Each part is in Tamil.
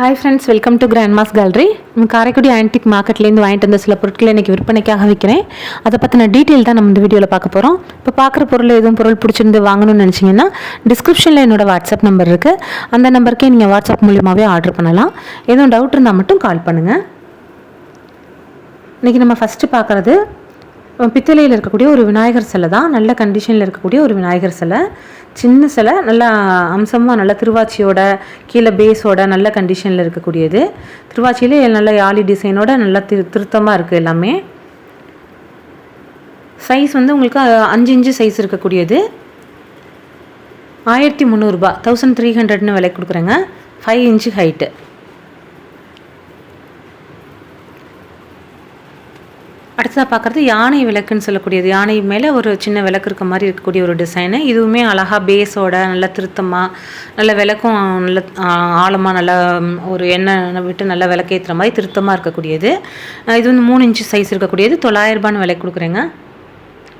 Hi friends welcome to grand mass gallery நம்ம காரைக்குடி ஆன்டிக் மார்க்கெட்லேருந்து வாங்கிட்டு வந்த சில பொருட்களை இன்றைக்கி விற்பனைக்காக விற்கிறேன். அதை பற்றின டீட்டெயில் தான் நம்ம இந்த வீடியோவில் பார்க்க போகிறோம் இப்போ பார்க்குற பொருள் எதுவும் பொருள் பிடிச்சிருந்து வாங்கணும்னு நினச்சிங்கன்னா டிஸ்கிரிப்ஷனில் என்னோட வாட்ஸ்அப் நம்பர் இருக்குது அந்த நம்பருக்கே நீங்கள் வாட்ஸ்அப் மூலியமாகவே ஆர்டர் பண்ணலாம். எதுவும் டவுட் இருந்தால் மட்டும் கால் பண்ணுங்கள் இன்றைக்கி நம்ம ஃபஸ்ட்டு பார்க்குறது பித்தளையில் இருக்கக்கூடிய ஒரு விநாயகர் சிலை தான். நல்ல கண்டிஷனில் இருக்கக்கூடிய ஒரு விநாயகர் சிலை. சின்ன சிலை நல்லா அம்சமாக நல்ல திருவாச்சியோட கீழே பேஸோட நல்ல கண்டிஷனில் இருக்கக்கூடியது. திருவாச்சியிலே நல்ல யாழி டிசைனோட நல்லா திரு திருத்தமாக இருக்குது எல்லாமே. சைஸ் வந்து உங்களுக்கு அஞ்சு இன்ச்சு சைஸ் இருக்கக்கூடியது. ஆயிரத்தி முந்நூறுரூபா தௌசண்ட் த்ரீ ஹண்ட்ரட்னு விலை கொடுக்குறேங்க. ஃபைவ் இன்ச்சு ஹைட்டு அடுத்ததாக பார்க்குறது யானை விளக்குன்னு சொல்லக்கூடியது. யானை மேலே ஒரு சின்ன விளக்கு இருக்க மாதிரி இருக்கக்கூடிய ஒரு டிசைனு இதுவுமே அழகாக பேஸோட நல்ல திருத்தமாக நல்ல விளக்கும் நல்ல ஆழமாக நல்ல ஒரு எண்ணெய் விட்டு நல்ல விளக்கேற்றுற மாதிரி திருத்தமாக இருக்கக்கூடியது. இது வந்து மூணு இன்ச்சு சைஸ் இருக்கக்கூடியது. தொள்ளாயிரரூபான்னு விலை கொடுக்குறேங்க.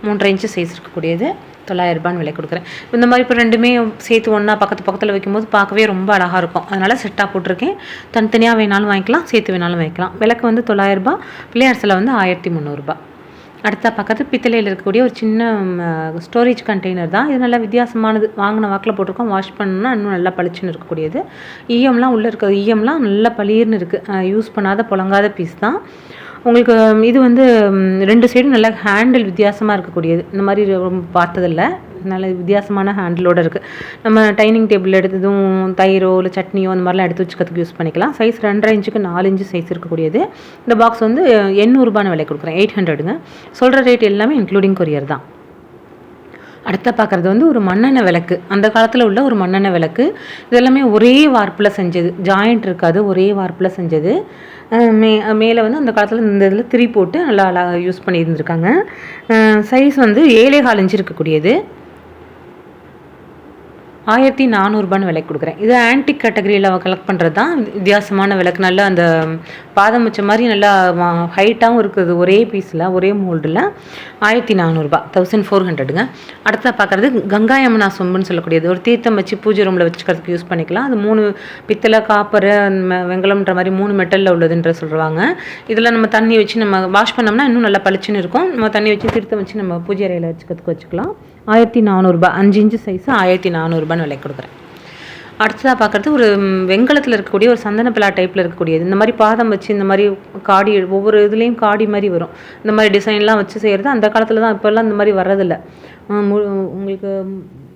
மூன்றரை இன்ச்சு சைஸ் இருக்கக்கூடியது. தொள்ளாயிரரூபான்னு விலை கொடுக்குறேன். இந்த மாதிரி இப்போ ரெண்டுமே சேர்த்து ஒன்றா பக்கத்து பக்கத்தில் வைக்கும்போது பார்க்கவே ரொம்ப அழகாக இருக்கும். அதனால் செட்டாக போட்டிருக்கேன். தனித்தனியாக வேணாலும் வாங்கிக்கலாம் சேர்த்து வேணாலும் வாங்கிக்கலாம். விளக்கு வந்து தொள்ளாயிரரூபா பிள்ளையார் சிலை வந்து ஆயிரத்தி முந்நூறுரூபா அடுத்த பக்கத்து பித்தளையில் இருக்கக்கூடிய ஒரு சின்ன ஸ்டோரேஜ் கண்டெய்னர் தான். இது நல்லா வித்தியாசமானது. வாங்கின வாக்கில் போட்டிருக்கோம். வாஷ் பண்ணணும்னா இன்னும் நல்லா பளிச்சுன்னு இருக்கக்கூடியது. ஈயம்லாம் உள்ளே இருக்க ஈயம்லாம் நல்லா பளிர்னு இருக்குது யூஸ் பண்ணாத புழங்காத பீஸ் தான். உங்களுக்கு இது வந்து ரெண்டு சைடும் நல்லா ஹேண்டில் வித்தியாசமாக இருக்கக்கூடியது. இந்த மாதிரி ரொம்ப பார்த்ததில்ல. நல்ல வித்தியாசமான ஹேண்டிலோடு இருக்குது நம்ம டைனிங் டேபிள் எடுத்ததும் தயிரோ இல்லை சட்னியோ அந்த மாதிரிலாம் எடுத்து வச்சுக்கிறதுக்கு யூஸ் பண்ணிக்கலாம். சைஸ் ரெண்டரை இன்ச்சுக்கு நாலு இன்ச்சு சைஸ் இருக்கக்கூடியது. இந்த பாக்ஸ் வந்து எண்ணூறுபான விலை கொடுக்குறேன். எயிட் ஹண்ட்ரடுங்க சொல்கிற ரேட் எல்லாமே இன்க்ளூடிங் கொரியர் தான். அடுத்த பார்க்குறது வந்து ஒரு மண்ணெண்ணெய் விளக்கு. அந்த காலத்தில் உள்ள ஒரு மண்ணெண்ணெய் விளக்கு. இதெல்லாமே ஒரே வார்ப்பில் செஞ்சது. ஜாயிண்ட் இருக்காது ஒரே வார்ப்பில் செஞ்சது. மே மேலே வந்து அந்த காலத்தில் இந்த இதில் திரி போட்டு நல்லா அழகாக யூஸ் பண்ணியிருந்திருக்காங்க. சைஸ் வந்து ஏழே கால் இன்ச்சு இருக்கக்கூடியது. ஆயிரத்தி நானூறுபான்னு விலை கொடுக்குறேன். இது ஆன்டிக் கேட்டகரியில் கலெக்ட் பண்ணுறது தான் வித்தியாசமான விளக்கு நல்லா அந்த பாதம் வச்ச மாதிரி நல்லா ஹைட்டாகவும் இருக்குது. ஒரே பீஸில் ஒரே மோல்டில் ஆயிரத்தி நானூறுபா தௌசண்ட் ஃபோர் ஹண்ட்ரடுங்க அடுத்த பார்க்குறது கங்கா யமுனா சொம்புன்னு சொல்லக்கூடியது. ஒரு தீர்த்தம் வச்சு பூஜை ரூமில் வச்சுக்கிறதுக்கு யூஸ் பண்ணிக்கலாம். அது மூணு பித்தளை காப்பர் வெங்கலம்ன்ற மாதிரி மூணு மெட்டலில் உள்ளதுன்ற சொல்லுவாங்க. இதில் நம்ம தண்ணி வச்சு நம்ம வாஷ் பண்ணோம்னா இன்னும் நல்லா பளிச்சுன்னு இருக்கும். நம்ம தண்ணி வச்சு தீர்த்தம் வச்சு நம்ம பூஜை அறையில் வச்சுக்கிறதுக்கு வச்சுக்கலாம். ஆயிரத்தி நானூறுபா அஞ்சு இன்ச்சு சைஸு ஆயிரத்தி நானூறுபான்னு விலை கொடுக்குறேன். அடுத்ததாக பார்க்குறது ஒரு வெங்கலத்தில் இருக்கக்கூடிய ஒரு சந்தன பிளா டைப்பில் இருக்கக்கூடியது. இந்த மாதிரி பாதம் வச்சு இந்த மாதிரி காடி ஒவ்வொரு இதுலேயும் காடி மாதிரி வரும். இந்த மாதிரி டிசைன்லாம் வச்சு செய்கிறது அந்த காலத்தில் தான் இப்போல்லாம் இந்த மாதிரி வர்றதில்ல. மு- உங்களுக்கு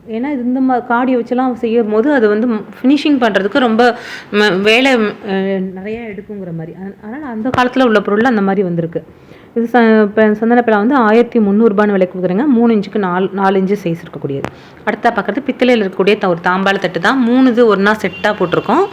ஏன்னா இது இந்த மா காடியை வச்செல்லாம் செய்யும் போது அது வந்து ஃபினிஷிங் பண்ணுறதுக்கு ரொம்ப ம- வேலை நிறையா நிறைய எடுக்குங்கிற மாதிரி. அதனால் அந்த காலத்தில் உள்ள பொருள் அந்த மாதிரி வந்திருக்கு. இது ச இப்போ சந்தனப்பிலா வந்து ஆயிரத்தி முந்நூறுபான்னு விலை கொடுக்குறேங்க. மூணு இன்ச்சுக்கு நாலு நாலு இன்ச்சு சைஸ் இருக்கக்கூடியது. அடுத்த பார்க்குறது பித்தளையில் இருக்கக்கூடிய த- ஒரு தாம்பாள தட்டு தான். மூணு இது ஒன்றா செட்டாக போட்டிருக்கோம்.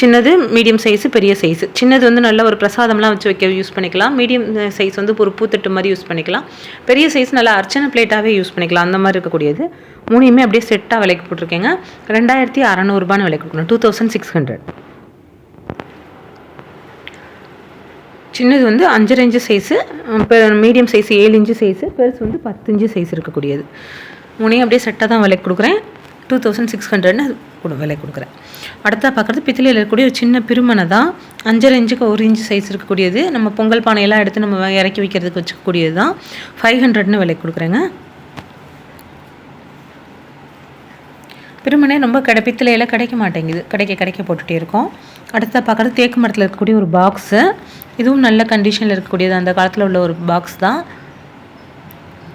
சின்னது மீடியம் சைஸு பெரிய சைஸு சின்னது வந்து நல்ல ஒரு பிரசாதம்லாம் வச்சு வைக்க யூஸ் பண்ணிக்கலாம். மீடியம் சைஸ் வந்து ஒரு பூத்தட்டு மாதிரி யூஸ் பண்ணிக்கலாம். பெரிய சைஸ் நல்லா அர்ச்சனை பிளேட்டாகவே யூஸ் பண்ணிக்கலாம். அந்த மாதிரி இருக்கக்கூடியது. மூணையுமே அப்படியே செட்டாக விலைக்கு போட்டிருக்கேங்க. ரெண்டாயிரத்தி அறநூறுபான்னு விலைக்கு கொடுக்கணும். டூ தௌசண்ட் சிக்ஸ் ஹண்ட்ரட் சின்னது வந்து அஞ்சரை இன்ச்சு சைஸு மீடியம் சைஸ் ஏழு இன்ச்சு சைஸு பெருசு வந்து பத்து இன்ச்சு சைஸ் இருக்கக்கூடியது. மூணையும் அப்படியே செட்டாக தான் விலைக்கு கொடுக்குறேன். டூ தௌசண்ட் சிக்ஸ் ஹண்ட்ரட்னு கொடு விலை கொடுக்குறேன். அடுத்தா பார்க்குறது பித்தளையில் இருக்கக்கூடிய ஒரு சின்ன பிரிமனை தான். அஞ்சரை இன்ச்சுக்கு ஒரு இன்ச்சு சைஸ் இருக்கக்கூடியது. நம்ம பொங்கல் பானையெல்லாம் எடுத்து நம்ம இறக்கி வைக்கிறதுக்கு வச்சுக்கக்கூடியது தான். ஃபைவ் ஹண்ட்ரட்னு விலை கொடுக்குறேங்க. பெருமனே ரொம்ப கடை பித்தளையில் கிடைக்க மாட்டேங்குது. கிடைக்க கிடைக்க போட்டுகிட்டே இருக்கோம். அடுத்த பார்க்குறது தேக்கு மரத்தில் இருக்கக்கூடிய ஒரு பாக்ஸு இதுவும் நல்ல கண்டிஷனில் இருக்கக்கூடியது. அந்த காலத்தில் உள்ள ஒரு பாக்ஸ் தான்.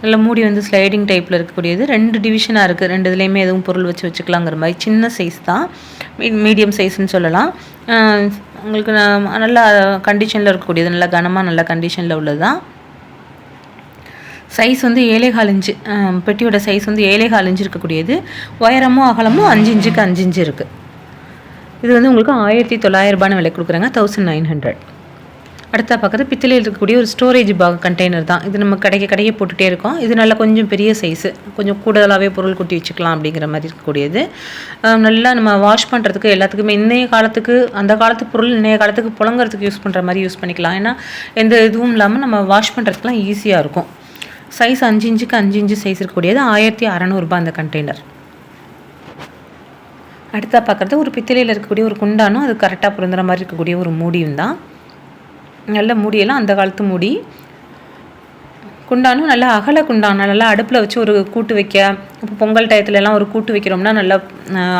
நல்ல மூடி வந்து ஸ்லைடிங் டைப்பில் இருக்கக்கூடியது. ரெண்டு டிவிஷனாக இருக்குது ரெண்டு இதுலேயுமே எதுவும் பொருள் வச்சு வச்சுக்கலாங்கிற மாதிரி. சின்ன சைஸ் தான். மீடியம் சைஸ்ன்னு சொல்லலாம். உங்களுக்கு நல்ல கண்டிஷனில் இருக்கக்கூடியது. நல்ல கனமாக நல்ல கண்டிஷனில் உள்ளது தான். சைஸ் வந்து ஏழே கால் இன்ச்சு. பெட்டியோட சைஸ் வந்து ஏழே கால் இன்ச்சு இருக்கக்கூடியது. உயரமும் அகலமும் அஞ்சு இன்ச்சுக்கு அஞ்சு இன்ச்சு இருக்குது இது வந்து உங்களுக்கு ஆயிரத்தி தொள்ளாயிரரூபான்னு விலை கொடுக்குறாங்க. தௌசண்ட் நைன் ஹண்ட்ரட் அடுத்த பக்கத்து பித்தளையில் இருக்கக்கூடிய ஒரு ஸ்டோரேஜ் பாக் கண்டெய்னர் தான். இது நம்ம கடைக்கு கடையை போட்டுகிட்டே இருக்கோம். இது நல்லா கொஞ்சம் பெரிய சைஸு கொஞ்சம் கூடுதலாகவே பொருள் கொட்டி வச்சுக்கலாம் அப்படிங்கிற மாதிரி இருக்கக்கூடியது. நல்லா நம்ம வாஷ் பண்ணுறதுக்கு எல்லாத்துக்குமே இன்றைய காலத்துக்கு அந்த காலத்து பொருள் இன்றைய காலத்துக்கு புழங்குறதுக்கு யூஸ் பண்ணுற மாதிரி யூஸ் பண்ணிக்கலாம். ஏன்னா எந்த இதுவும் இல்லாமல் நம்ம வாஷ் பண்ணுறதுக்குலாம் ஈஸியாக இருக்கும். சைஸ் அஞ்சு இன்ச்சுக்கு அஞ்சு இன்ச்சு சைஸ் இருக்கக்கூடியது ஆயிரத்தி அறநூறுபா அந்த கண்டெய்னர் அடுத்தா பார்க்குறது ஒரு பித்தளையில் இருக்கக்கூடிய ஒரு குண்டானும் அது கரெக்டாக பொருந்துகிற மாதிரி இருக்கக்கூடிய ஒரு மூடியும் தான். நல்ல மூடியெல்லாம் அந்த காலத்து மூடி. குண்டானும் நல்லா அகல குண்டான் நல்லா அடுப்பில் வச்சு ஒரு கூட்டு வைக்க. இப்போ பொங்கல் டயத்துலலாம் ஒரு கூட்டு வைக்கிறோம்னா நல்லா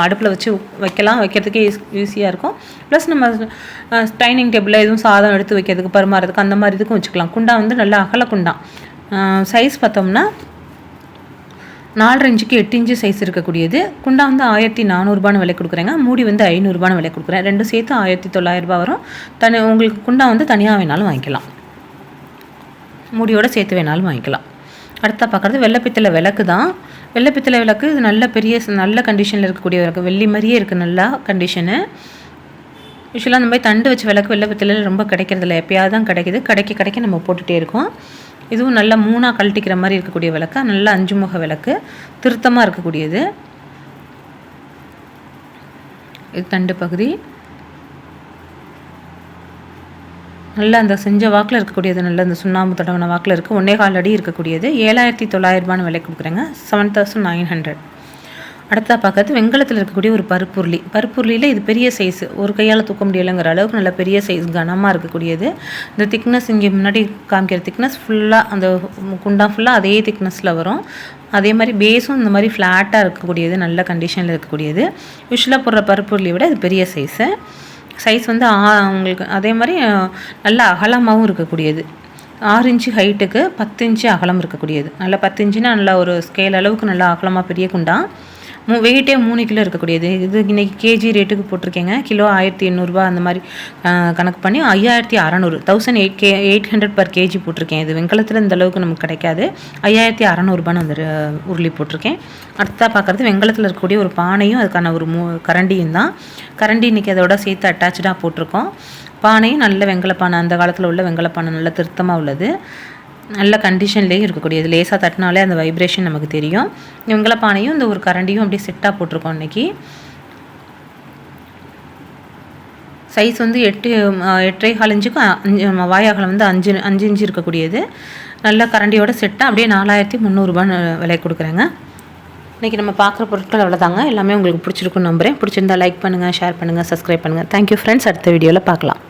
அடுப்பில் வச்சு வைக்கலாம். வைக்கிறதுக்கே ஈஸ் ஈஸியாக இருக்கும். ப்ளஸ் நம்ம டைனிங் டேபிளில் எதுவும் சாதம் எடுத்து வைக்கிறதுக்கு பரிமாறதுக்கு அந்த மாதிரி இதுக்கும் வச்சுக்கலாம். குண்டா வந்து நல்லா அகல குண்டான் சைஸ் பார்த்தோம்னா நாலரை இன்ச்சுக்கு எட்டு இன்ச்சு சைஸ் இருக்கக்கூடியது. குண்டா வந்து ஆயிரத்தி நானூறுபான்னு விலை கொடுக்குறேங்க. மூடி வந்து ஐநூறுபான்னு விலை கொடுக்குறேன். ரெண்டும் சேர்த்து ஆயிரத்தி தொள்ளாயிரரூபா வரும். தனி உங்களுக்கு குண்டா வந்து தனியாக வேணாலும் வாங்கிக்கலாம். மூடியோடு சேர்த்து வேணாலும் வாங்கிக்கலாம். அடுத்த பார்க்குறது வெள்ளைப்பித்தளை விளக்கு தான். வெள்ளைப்பித்தளை விளக்கு இது நல்ல பெரிய நல்ல கண்டிஷனில் இருக்கக்கூடிய விளக்கு. வெள்ளி மாதிரியே இருக்குது நல்லா கண்டிஷனு யூஸ்வலாக அந்த மாதிரி தண்டு வச்ச விளக்கு வெள்ளைப்பித்தளையில் ரொம்ப கிடைக்கிறதில்ல. எப்பயாவது தான் கிடைக்கிது. கிடைக்க கிடைக்க நம்ம போட்டுகிட்டே இருக்கோம். இதுவும் நல்லா மூணாக கழட்டிக்கிற மாதிரி இருக்கக்கூடிய விளக்கு. நல்ல அஞ்சு முக விளக்கு. திருத்தமாக இருக்கக்கூடியது. இது தண்டு பகுதி. நல்லா அந்த செஞ்ச வாக்கில் இருக்கக்கூடியது நல்ல அந்த சுண்ணாம்பு தடவன வாக்கில் இருக்குது ஒன்றே கால் அடி இருக்கக்கூடியது. ஏழாயிரத்தி தொள்ளாயிரரூபான்னு விலை கொடுக்குறேங்க. செவன் தௌசண்ட் நைன் ஹண்ட்ரட் அடுத்தா பார்க்கறது வெங்கலத்தில் இருக்கக்கூடிய ஒரு பருப்புருளி. பருப்புருளியில் இது பெரிய சைஸ் ஒரு கையால் தூக்க முடியலைங்கிற அளவுக்கு நல்ல பெரிய சைஸ் கனமாக இருக்கக்கூடியது. இந்த திக்னஸ் இங்கே முன்னாடி காமிக்கிற திக்னஸ் ஃபுல்லாக அந்த குண்டா ஃபுல்லாக அதே திக்னஸில் வரும். அதே மாதிரி பேஸும் இந்த மாதிரி ஃப்ளாட்டாக இருக்கக்கூடியது நல்ல கண்டிஷனில் இருக்கக்கூடியது. யூஸ்வலாக போடுற பருப்புருளியை விட இது பெரிய சைஸு சைஸ் வந்து உங்களுக்கு அதே மாதிரி நல்ல அகலமாகவும் இருக்கக்கூடியது. ஆறு இன்ச்சு ஹைட்டுக்கு பத்து இன்ச்சு அகலம் இருக்கக்கூடியது. நல்லா பத்து இன்ச்சுனா நல்லா ஒரு ஸ்கேல் அளவுக்கு நல்லா அகலமாக பெரிய குண்டான் வெயிட்டே மூணு கிலோ இருக்கக்கூடியது. இது இன்றைக்கி கேஜி ரேட்டுக்கு போட்டிருக்கேங்க. கிலோ ஆயிரத்தி எண்ணூறுரூவா அந்த மாதிரி கணக்கு பண்ணி ஐயாயிரத்தி அறநூறு thousand eight K eight hundred per KG போட்டிருக்கேன். இது வெங்கலத்தில் இந்த அளவுக்கு நமக்கு கிடைக்காது. ஐயாயிரத்தி அறநூறுபான்னு வந்து உருளி போட்டிருக்கேன். அடுத்ததாக பார்க்குறது வெங்கலத்தில் இருக்கக்கூடிய ஒரு பானையும் அதுக்கான ஒரு மூ கரண்டியும் தான். கரண்டி இன்றைக்கி அதோட சேர்த்து அட்டாச்சாக போட்டிருக்கோம். பானையும் நல்ல வெங்கலப்பானை அந்த காலத்தில் உள்ள வெங்கலப்பானை நல்ல திருத்தமாக உள்ளது. நல்ல கண்டிஷன்லேயும் இருக்கக்கூடியது. லேசாக தட்டினாலே அந்த வைப்ரேஷன் நமக்கு தெரியும். இவங்கள பானையும் இந்த ஒரு கரண்டியும் அப்படியே செட்டாக போட்டிருக்கோம் இன்றைக்கி சைஸ் வந்து எட்டு எட்டரை கால் அஞ்சு வாயாகலம் வந்து அஞ்சு அஞ்சு இன்ச்சு இருக்கக்கூடியது. நல்ல கரண்டியோட செட்டாக அப்படியே நாலாயிரத்தி முந்நூறுபான்னு விலை கொடுக்குறேங்க. இன்றைக்கி நம்ம பார்க்குற பொருட்கள் அவ்வளோதாங்க எல்லாமே உங்களுக்கு பிடிச்சிருக்குன்னு நம்புகிறேன் பிடிச்சிருந்தா லைக் பண்ணுங்கள் ஷேர் பண்ணுங்கள் சப்ஸ்கிரைப் பண்ணுங்கள் தேங்க்யூ ஃப்ரெண்ட்ஸ் அடுத்த வீடியோவில் பார்க்கலாம்